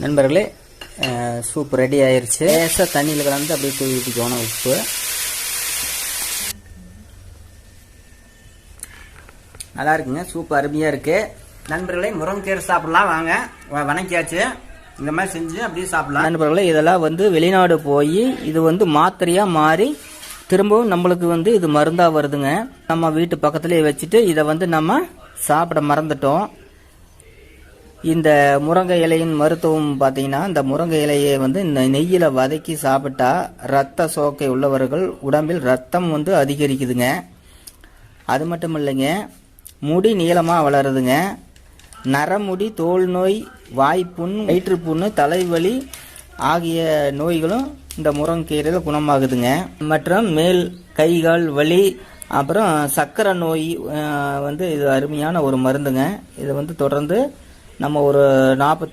நண்பர்களே soup ready ஆயிடுச்சு லேசாக தண்ணியில் கலந்து அப்படியே தூவி ஊற்றிக்கணும் உப்பு. நல்லா இருக்குங்க சூப் அருமையாக இருக்குது நண்பர்களே முருங்கைக்கீரை சாப்பிட்லாம். வாங்க வ- வணக்கியாச்சு இந்த மாதிரி செஞ்சு அப்படியே சாப்பிடலாம். நண்பர்களே இதெல்லாம் வந்து வெளிநாடு போய் இது வந்து மாத்திரையாக மாறி திரும்பவும் நம்மளுக்கு வந்து இது மருந்தாக வருதுங்க. நம்ம வீட்டு பக்கத்துலேயே வச்சுட்டு இதை வந்து நம்ம சாப்பிட மறந்துட்டோம். இந்த முருங்கை இலையின் மருத்துவம் பார்த்தீங்கன்னா இந்த முருங்கை இலையை வந்து இந்த நெய்யில் வதக்கி சாப்பிட்டா ரத்த சோக்கை உள்ளவர்கள் உடம்பில் ரத்தம் வந்து அதிகரிக்குதுங்க. அது மட்டும் இல்லைங்க முடி நீளமாக வளருதுங்க. நரமுடி தோல் நோய் வாய்ப்புண் வயிற்றுப்புண்ணு தலைவலி ஆகிய நோய்களும் இந்த முருங்கைக்கீரையில் குணமாகுதுங்க. மற்றும் மேல் கை கால் வலி அப்புறம் சர்க்கரை நோய் வந்து இது அருமையான ஒரு மருந்துங்க. இதை வந்து தொடர்ந்து நம்ம ஒரு நாற்பத்தி